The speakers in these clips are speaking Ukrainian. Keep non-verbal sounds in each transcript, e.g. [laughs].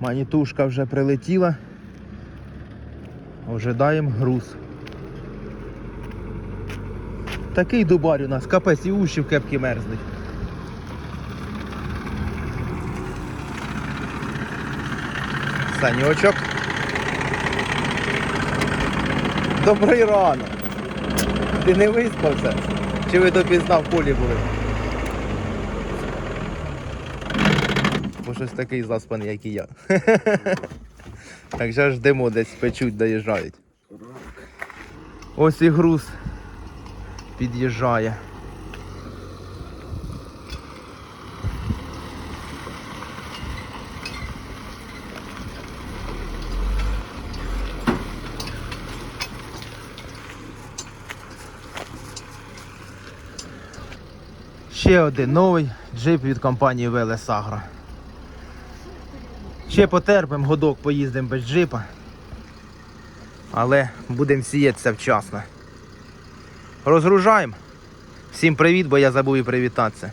Манітушка вже прилетіла. Ожидаємо груз. Такий дубарь у нас, капець і уші в кепки мерзнуть. Санючок. Добрий ранок. Ти не виспався? Чи ви допізна в полі були? Бо щось такий заспаний, як і я. [laughs] Так же ждемо, десь печуть, доїжджають. Ось і груз під'їжджає. Ще один новий джип від компанії VLS Agro. Ще потерпимо, годок поїздимо без джипа. Але будемо сіятися вчасно. Розгружаємо. Всім привіт, бо я забув і привітатися.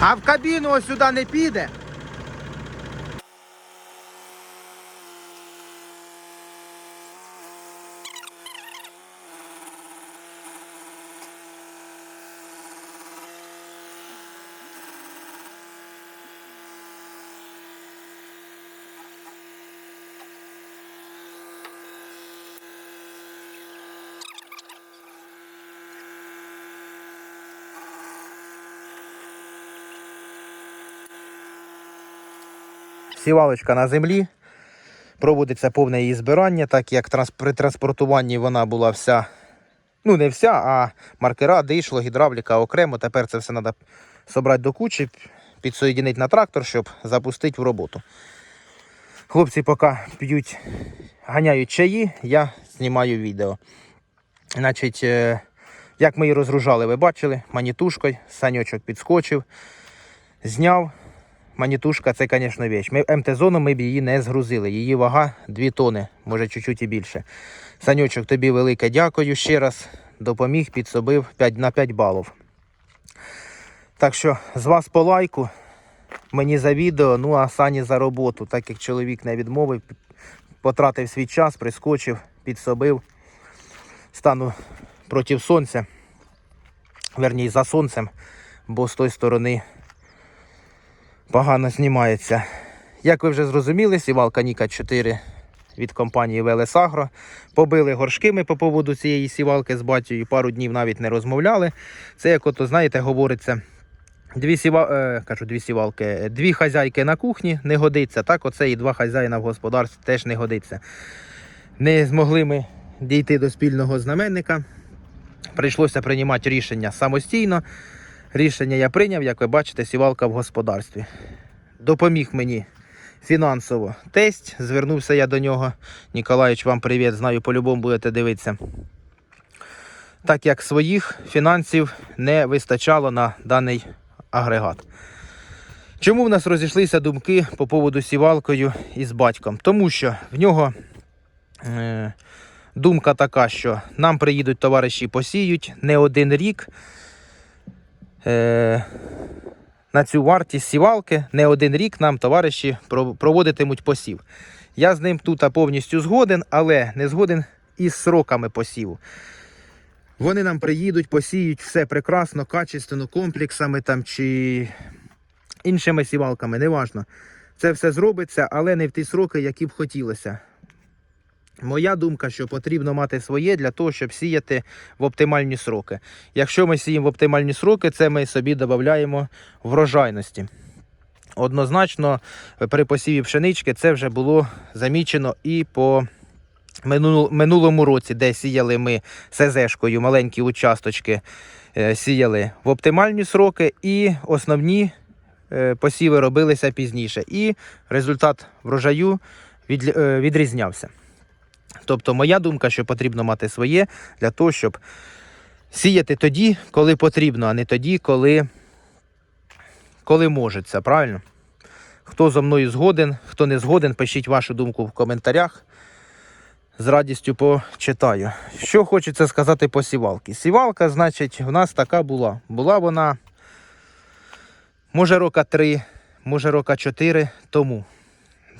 А в кабіну ось сюди не піде. Сівалочка на землі. Проводиться повне її збирання, так як при транспортуванні вона була вся, ну не вся, а маркера, дишло, гідравліка окремо. Тепер це все треба зібрати до кучі, підсоєдинити на трактор, щоб запустити в роботу. Хлопці поки п'ють, ганяють чаї, я знімаю відео. Значить, е, як ми її розгружали, ви бачили, манітушкою, саньочок підскочив, зняв. Манітушка це, звісно, віч. Ми МТ-зону ми б її не згрузили. Її вага 2 тони, може чуть-чуть і більше. Санючок, тобі велике дякую ще раз. Допоміг, підсобив 5 на 5 балів. Так що з вас по лайку. Мені за відео, ну а Сані за роботу, так як чоловік не відмовив, потратив свій час, прискочив, підсобив. Стану проти сонця. Верній, за сонцем, бо з тої сторони погано знімається. Як ви вже зрозуміли, сівалка Ніка 4 від компанії Agro. Побили горшкими по поводу цієї сівалки з батькою, пару днів навіть не розмовляли. Це, як ото, знаєте, говориться. Дві сіва... е, кажу, дві сівалки, дві хазяйки на кухні не годиться. Так, оце і два хазяїна в господарстві теж не годиться. Не змогли ми дійти до спільного знаменника. Прийшлося приймати рішення самостійно. Рішення я прийняв, як ви бачите, сівалка в господарстві. Допоміг мені фінансово тесть. Звернувся я до нього. Ніколаїч, вам привіт, знаю, по-любому будете дивитися. Так як своїх фінансів не вистачало на даний агрегат. Чому в нас розійшлися думки по поводу сівалкою із батьком? Тому що в нього е, думка така, що нам приїдуть товариші посіють не один рік на цю вартість сівалки не один рік нам товариші проводитимуть посів. Я з ним тут повністю згоден, але не згоден із сроками посіву. Вони нам приїдуть, посіють все прекрасно, качественно, комплексами там чи іншими сівалками, неважно. Це все зробиться, але не в ті сроки, які б хотілося. Моя думка, що потрібно мати своє для того, щоб сіяти в оптимальні сроки. Якщо ми сіємо в оптимальні сроки, це ми собі додаємо врожайності. Однозначно, при посіві пшенички це вже було замічено і по минулому році, де сіяли ми СЗшкою, маленькі участочки е, сіяли в оптимальні сроки, і основні е, посіви робилися пізніше. І результат врожаю е, відрізнявся. Тобто, моя думка, що потрібно мати своє для того, щоб сіяти тоді, коли потрібно, а не тоді, коли, коли можеться, правильно? Хто зо мною згоден, хто не згоден, пишіть вашу думку в коментарях. З радістю почитаю. Що хочеться сказати по сівалці. Сівалка, значить, в нас така була. Була вона, може, рока три, може, рока чотири тому.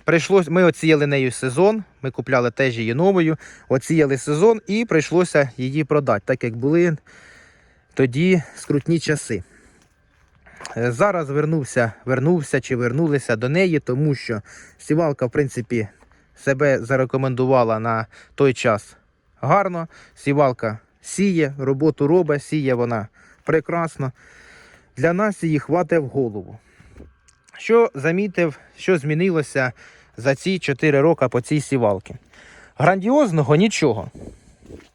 Прийшлось, ми оціяли нею сезон, ми купляли теж її новою, оціяли сезон і прийшлося її продати, так як були тоді скрутні часи. Е, Зараз вернувся, вернувся чи вернулися до неї, тому що сівалка, в принципі, себе зарекомендувала на той час гарно. Сівалка сіє, роботу робить, сіє вона прекрасно. Для нас її хватить в голову. Що замітив, що змінилося за ці 4 роки по цій сівалці? Грандіозного нічого.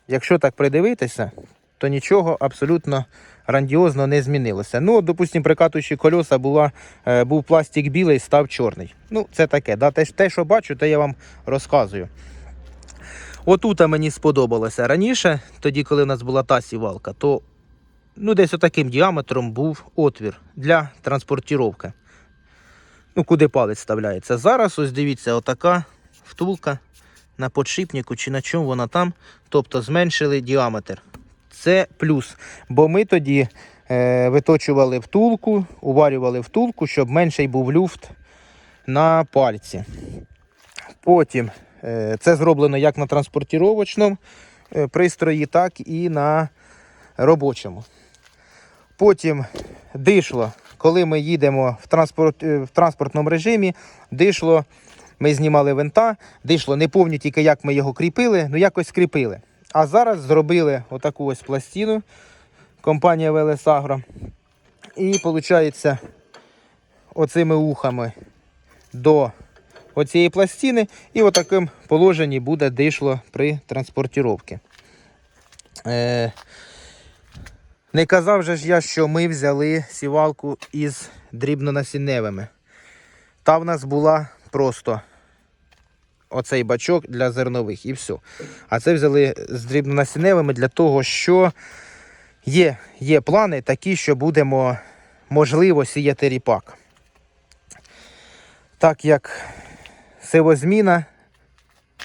Якщо так придивитися, то нічого абсолютно грандіозно не змінилося. Ну, допустимо, прикатуючи кольоса була, е, був пластик білий, став чорний. Ну, це таке. Да? Те, що бачу, те я вам розказую. Отут мені сподобалося. Раніше, тоді, коли в нас була та сівалка, то ну, десь отаким діаметром був отвір для транспортіровки. Ну, куди палець вставляється. Зараз, ось дивіться, отака втулка на подшипнику чи на чому вона там. Тобто зменшили діаметр. Це плюс. Бо ми тоді е, виточували втулку, уварювали втулку, щоб менший був люфт на пальці. Потім е, це зроблено як на транспортіровочному е, пристрої, так і на робочому. Потім дишло, коли ми їдемо в, транспорт, е, в транспортному режимі, дишло, ми знімали винта, дишло, не пам'ятаю тільки, як ми його кріпили, ну якось кріпили. А зараз зробили отаку ось пластину компанія Agro. І виходить, оцими ухами до оцієї пластини, і в такому положенні буде дишло при транспортіровці. Е, не казав же ж я, що ми взяли сівалку із дрібнонасінневими. Та в нас була просто оцей бачок для зернових і все. А це взяли з дрібнонасінневими для того, що є, є плани такі, що будемо можливо сіяти ріпак. Так як сивозміна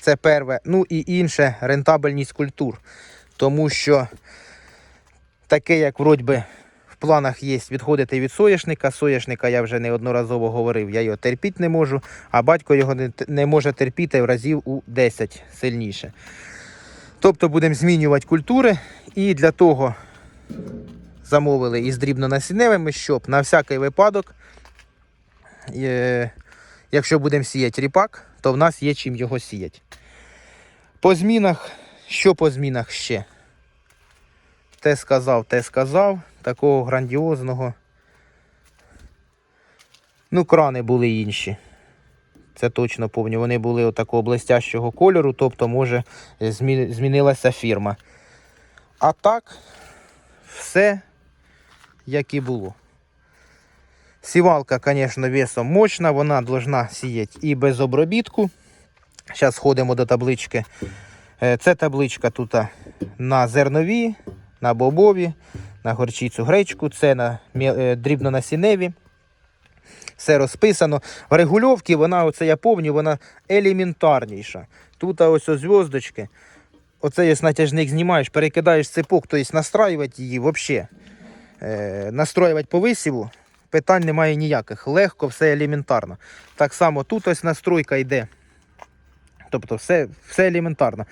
це перше, ну і інше рентабельність культур. Тому що таке, як вроді би, в планах є відходити від соняшника. Соняшника я вже неодноразово говорив, я його терпіти не можу, а батько його не, не може терпіти в разів у 10 сильніше. Тобто будемо змінювати культури і для того замовили із дрібнонасінневими, щоб на всякий випадок, е, якщо будемо сіяти ріпак, то в нас є чим його сіяти. По змінах, що по змінах ще? Те сказав, те сказав. Такого грандіозного. Ну, крани були інші. Це точно пам'ятаю. Вони були отакого блестящого кольору, тобто, може, змі- змінилася фірма. А так, все як і було. Сівалка, звісно, весом мощна, вона должна сіяти і без обробітку. Зараз сходимо до таблички. Е, Це табличка тут на зернові, на бобові, на горчицю гречку, це на е. Все розписано. В регульовці вона, оце я пам'ятаю, вона елементарніша. Тут ось ось зв'язочки. Оце ось натяжник знімаєш, перекидаєш цепок, тобто настраювати її взагалі. Е, настроювати по висіву, питань немає ніяких. Легко, все елементарно. Так само тут ось настройка йде. Тобто все, все елементарно.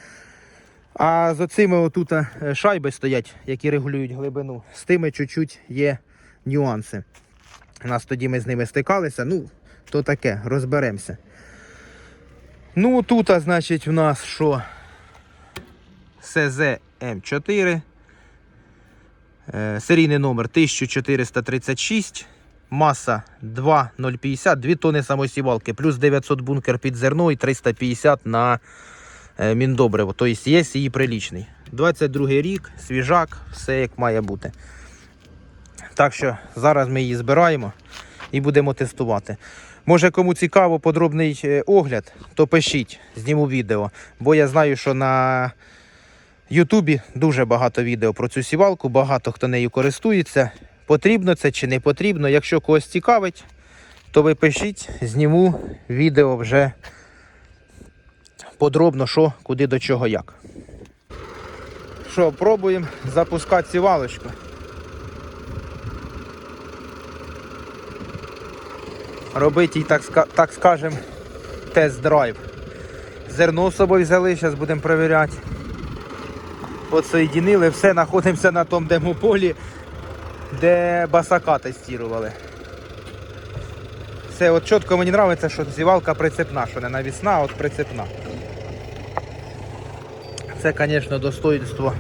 А з оцими отут е, шайби стоять, які регулюють глибину. З тими чуть-чуть є нюанси. У нас тоді ми з ними стикалися. Ну, то таке, розберемося. Ну, тут, значить, в нас що? СЗ М4. Е, Серійний номер 1436. Маса 2,050, 2 тони самосівалки, плюс 900 бункер під зерно і 350 на міндобриво. Тобто є її прилічний. 22 рік, свіжак, все як має бути. Так що зараз ми її збираємо і будемо тестувати. Може, кому цікаво подробний е, огляд, то пишіть, зніму відео. Бо я знаю, що на Ютубі дуже багато відео про цю сівалку, багато хто нею користується. Потрібно це чи не потрібно. Якщо когось цікавить, то ви пишіть, зніму відео вже подробно, що, куди, до чого, як. Що, пробуємо запускати сівалочку. Робити так, так скажем, тест-драйв. Зерно з собою взяли, зараз будемо перевіряти. Подсоєдинили, все, знаходимося на тому демополі, де басака тестували. Все, от чітко мені подобається, що зівалка прицепна, що не навісна, а от прицепна. Звісно, достоинство.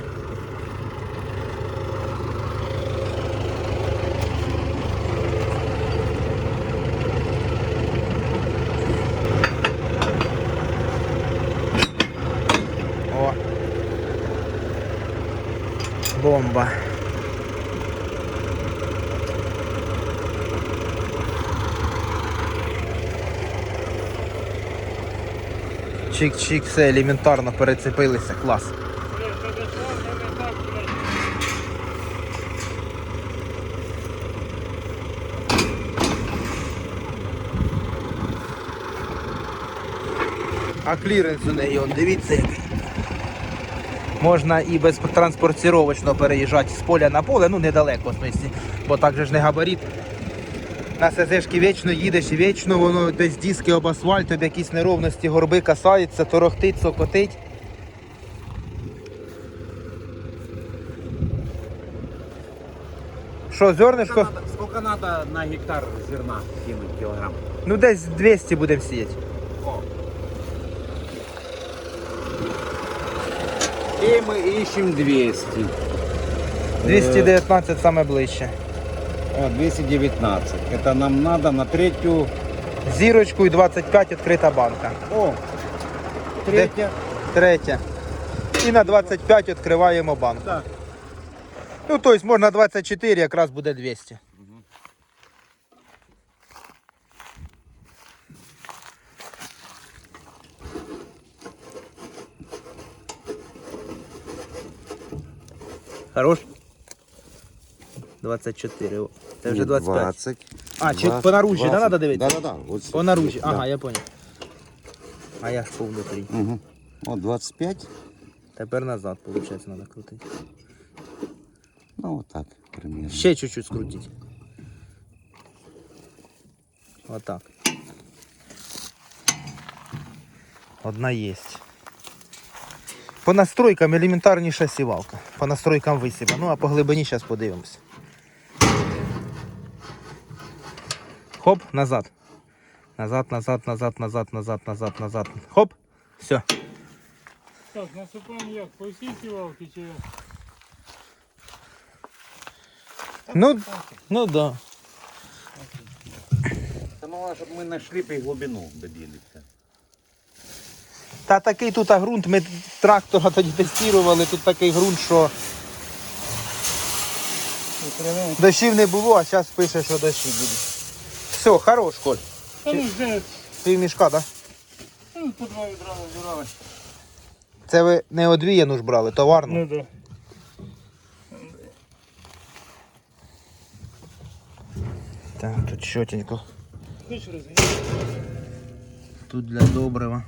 О. Бомба. Чик-чик, все елементарно перецепилися, клас. А кліренс у неї, он, дивіться. Можна і без транспортировочно переїжджати з поля на поле, ну недалеко в смислі, бо так же ж не габарит. На СЗшки вічно їдеш і вічно воно десь диски об асфальт, об якісь неровності горби касається, торохтить, сокотить. Що, зернишко? Сколько надо на гектар зерна кинуть килограмм? Ну десь 200 будемо сіяти. О. И мы ищем 200. 219 саме ближче. О, 219. Это нам надо на третью. Зірочку і 25 відкрита банка. О, третья. Третя. І на 25 відкриваємо банку. Так. Ну, тобто можна 24, якраз буде 200. Хорош? 24. о. Це вже 25. 20. А, чи по наружі, да, надо дивитися? Да, да, да. Вот По наружі. Да. Ага, я понял. А я ж повнутрі. Угу. Вот 25. Тепер назад, виходить, треба крутити. Ну, вот так примерно. Ще чуть-чуть скрутить. Отак. Одна єсть. По настройкам елементарніша сівалка. По настройкам висіба. Ну а по глибині зараз подивимося. Хоп, назад. Назад, назад, назад, назад, назад, назад, назад. Хоп. Все. Так, насипаємо як? По всій сівалки чи як? Ну, ну да. Самого, чтобы мы нашли по глубину добились. Та такий тут а, ґрунт, ми трактора тоді тестували, тут такий ґрунт, що дощів не було, а зараз пише, що дощі будуть. Все, хорош, Коль. Та ну вже, Пів мішка, так? Ну, по два відра назбирали. Це ви не одвіяну ж брали, товарну. Ну да. Так, тут чотенько. Хоч розгадати. Тут для добрива.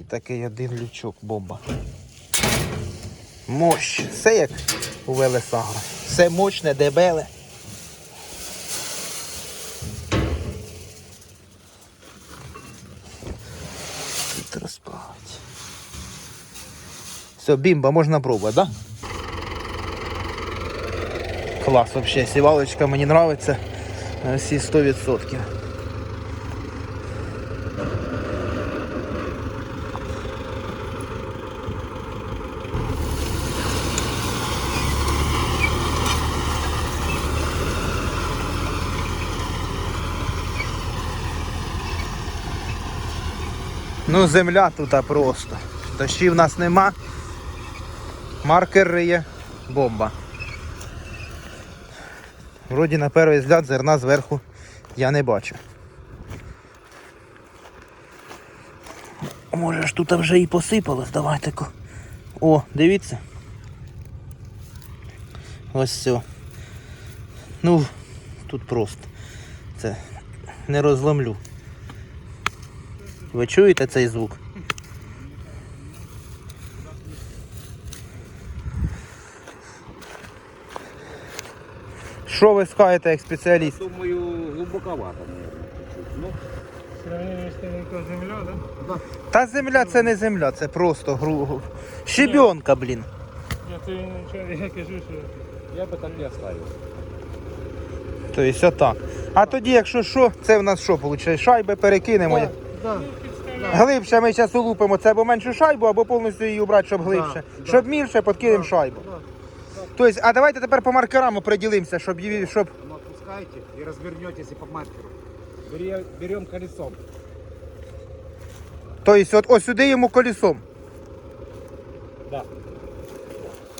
І такий один лючок, бомба. Мощ. Все як у Велесагро. Все мощне, дебеле. Тут розпать. Все, бімба, можна пробувати, да? Клас вообще, сівалочка мені нравиться на всі 100%. Ну, земля тут просто. Дощів в нас нема. Маркер риє. Бомба. Вроді на перший взгляд зерна зверху я не бачу. Може ж тут вже і посипалось, давайте. ко О, дивіться. Ось все. Ну, тут просто. Це не розломлю. Ви чуєте цей звук? Що ви скажете як спеціаліст? Думаю, глубоковато, наверное. Ну, Сравнение земля, да? Та земля це не земля, це просто гру. Щебенка, блін. Я тобі нічого, я кажу, що я бы так и оставил. Тобто отак. А тоді, якщо що, це в нас що виходить? Шайби перекинемо. Глибше ми зараз улупимо це або меншу шайбу, або повністю її убрати, щоб глибше. Щоб мільше, подкинемо шайбу. Тобто, а давайте тепер по маркерам оприділимося, щоб, її- щоб Ну, отпускайте и развернетесь и по маркеру. Берем, берем колесом. тобто, от ось сюди йому колесом. Да.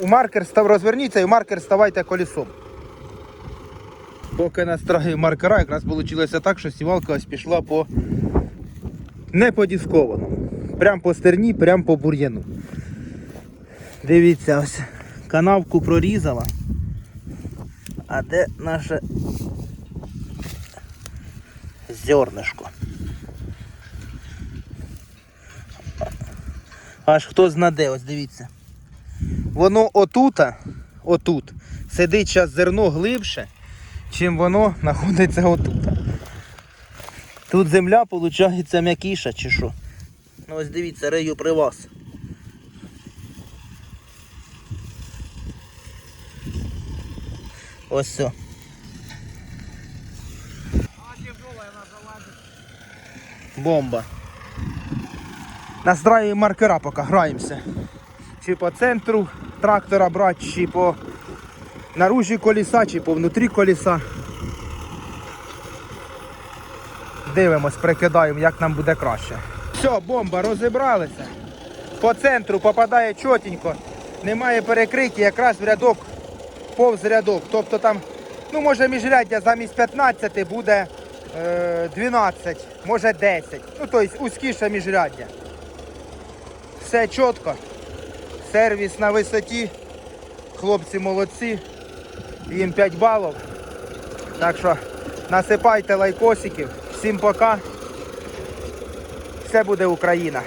У маркер став розверніться і у маркер ставайте колесом. Поки настраю маркера, якраз вийшло так, що сівалка ось пішла по не по дискованому. Прям по стерні, прям по бур'яну. Дивіться, ось канавку прорізала. А де наше зернишко? Аж хто знаде, ось дивіться. Воно отута, отут, сидить зараз зерно глибше, чим воно знаходиться отут. Тут земля, виходить, м'якіша чи що. Ну ось дивіться, рею при вас. Ось все. Бомба. Настраюємо маркера, поки граємося. Чи по центру трактора брати, чи по наружі коліса, чи по внутрі коліса. Дивимось, прикидаємо, як нам буде краще. Все, бомба, розібралися. По центру попадає чотенько. Немає перекриття, якраз в рядок, повз рядок. Тобто там, ну може міжряддя замість 15 буде е, 12, може 10. Ну тобто узкіше міжряддя. Все чітко. Сервіс на висоті. Хлопці молодці. Їм 5 балів. Так що насипайте лайкосиків. Всім пока. Все буде Україна.